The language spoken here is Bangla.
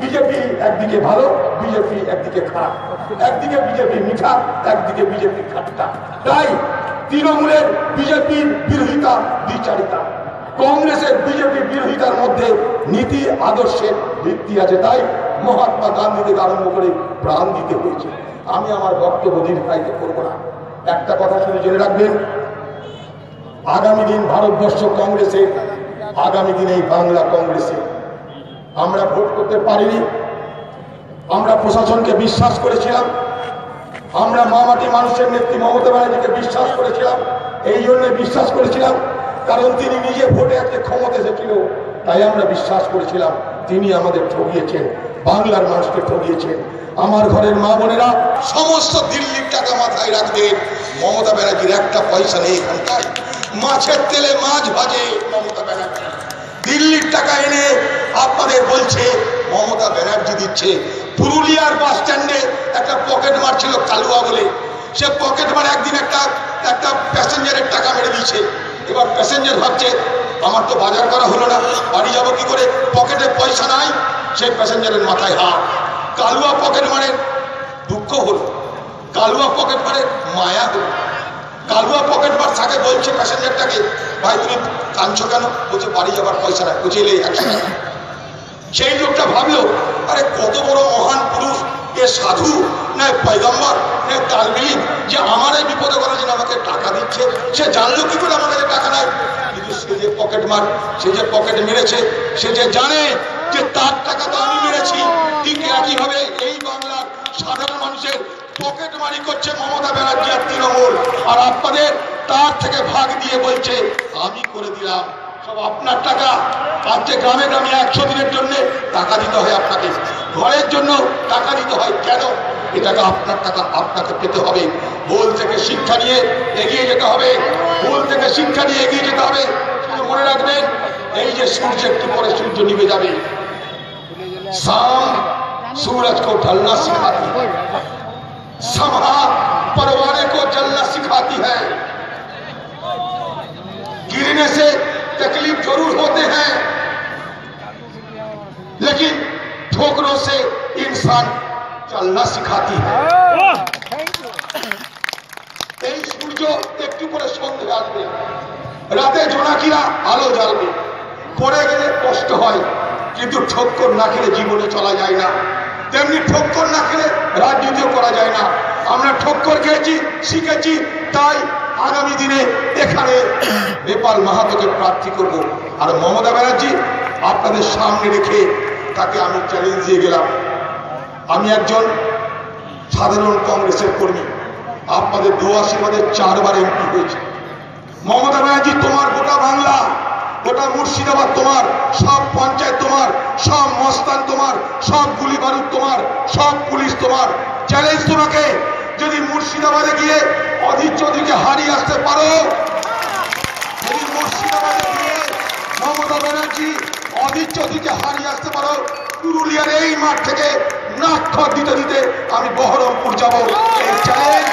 বিজেপি একদিকে ভালো, বিজেপি একদিকে খারাপ। একদিকে বিজেপি মিঠা, একদিকে বিজেপি খাট্টা তাই তৃণমূলের বিজেপির বিরোধিতা দ্বিচারিতা। কংগ্রেসের বিজেপি বিরোধিতার মধ্যে নীতি আদর্শের ভিত্তি আছে। তাই মহাত্মা গান্ধী থেকে আরম্ভ করে প্রাণ দিতে হয়েছে। আমি আমার বক্তব্য দীর্ঘায়িত করব না। একটা কথা শুনে জেনে রাখবেন, আগামী দিন ভারতবর্ষ কংগ্রেসে, আগামী দিনে এই বাংলা কংগ্রেসে আমরা ভোট করতে পারিনি। আমরা প্রশাসনকে বিশ্বাস করেছিলাম। আমরা মামাটি মানুষের নেত্রী মমতা ব্যানার্জিকে বিশ্বাস করেছিলাম। এই জন্য বিশ্বাস করেছিলাম, কারণ তিনি নিজে ভোটে আজকে ক্ষমতা এসেছিল, তাই আমরা বিশ্বাস করেছিলাম। তিনি আমাদের ঠকিয়েছেন বাংলার মানুষকে ঠকিয়েছেন আমার ঘরের মা বোনেরা, সমস্ত দিল্লির টাকা মাথায় রাখবেন মমতা ব্যানার্জির একটা পয়সা নেই এখানটায় মাছের তেলে মাছ ভাজে মমতা ব্যানার্জি। দিল্লির টাকা এনে আপনাদের বলছে, মমতা ব্যানার্জি দিচ্ছে। পুরুলিয়ার বাস স্ট্যান্ডে একটা পকেট মার ছিল কালুয়া বলে। সে পকেট মার একদিন একটা একটা প্যাসেঞ্জারের টাকা মেরে দিয়েছে। এবার প্যাসেঞ্জার ভাবছে, আমার তো বাজার করা হলো না, বাড়ি যাব কি করে? পকেটে পয়সা নাই। সেই প্যাসেঞ্জারের মাথায় হাত। কালুয়া পকেট মারে, দুঃখ হলো। কালুয়া পকেট মারে, মায়া হলো। কালুয়া পকেট মার থাকে বলছে প্যাসেঞ্জারটাকে, ভাই, তুমি কাঁদছো কেন? বলছে, বাড়ি যাবার পয়সা নাই। বলছে এলে সেই লোকটা ভাবলো, আরে কত বড় মহান পুরুষ, এ সাধু, না পয়গম্বর, না তালবিল যে আমার এই বিপদে করার জন্য আমাকে টাকা দিচ্ছে, সে জানলো কি করে আমার টাকা নাই? কিন্তু সে যে পকেট মার, সে যে পকেট মেরেছে, সে যে জানে যে তার টাকা তো আমি মেরেছি, ঠিক একইভাবে এই বাংলার সাধারণ মানুষের পকেট মারি করছে মমতা ব্যানার্জি আর তৃণমূল। আর আপনাদের তার থেকে ভাগ দিয়ে বলছে, আমি করে দিলাম সব আপনার টাকা আজকে গ্রামে গ্রামে একশো দিনের জন্য টাকা দিতে হয় আপনাকে ঘরের জন্য টাকা দিতে হয় কেন এ টাকা আপনার টাকা আপনাকে পেতে হবে ভুল থেকে শিক্ষা নিয়ে এগিয়ে যেতে হবে ভুল থেকে শিক্ষা নিয়ে এগিয়ে যেতে হবে শুধু মনে রাখবেন এই যে সূর্য একটু পরে সূর্য নিভে যাবে शाम सूरज को ढलना सिखाती है सभा परवाने को जलना जरूर होते हैं लेकिन ठोकरों से इंसान चलना सिखाती है এই সূর্য একটু করে সন্ধে আসবে রাতে জোনাকিরা আলো জ্বালবে পড়ে গেলে কষ্ট হয় কিন্তু ঠক্কর না খেলে জীবনে চলা যায় না তেমনি ঠক্কর না খেলে রাজনীতিও করা যায় না আমরা ঠক্কর খেয়েছি শিখেছি তাই আগামী দিনে এখানে নেপাল মাহাতোকে প্রার্থী করব। আর মমতা ব্যানার্জি আপনাদের সামনে রেখে তাকে আমি চ্যালেঞ্জ দিয়ে গেলাম। আমি একজন সাধারণ কংগ্রেসের কর্মী। আপনাদের দু আশীর্বাদে চারবার এমপি হয়েছে। মমতা ব্যানার্জি, তোমার গোটা বাংলা, গোটা মুর্শিদাবাদ তোমার, সব পঞ্চায়েত তোমার, সব মস্তান তোমার, সব গুলি বারুদ তোমার, সব পুলিশ তোমার। চ্যালেঞ্জ তোমাকে যদি মুর্শিদাবাদে গিয়ে অধীর চৌধুরীকে হারিয়ে আসতে পারো, যদি মুর্শিদাবাদে গিয়ে মমতা ব্যানার্জি অধীর চৌধুরীকে হারিয়ে আসতে পারো, পুরুলিয়ার এই মাঠ থেকে নাক্ষর দিতে দিতে আমি বহরমপুর যাব। এই চ্যালেঞ্জ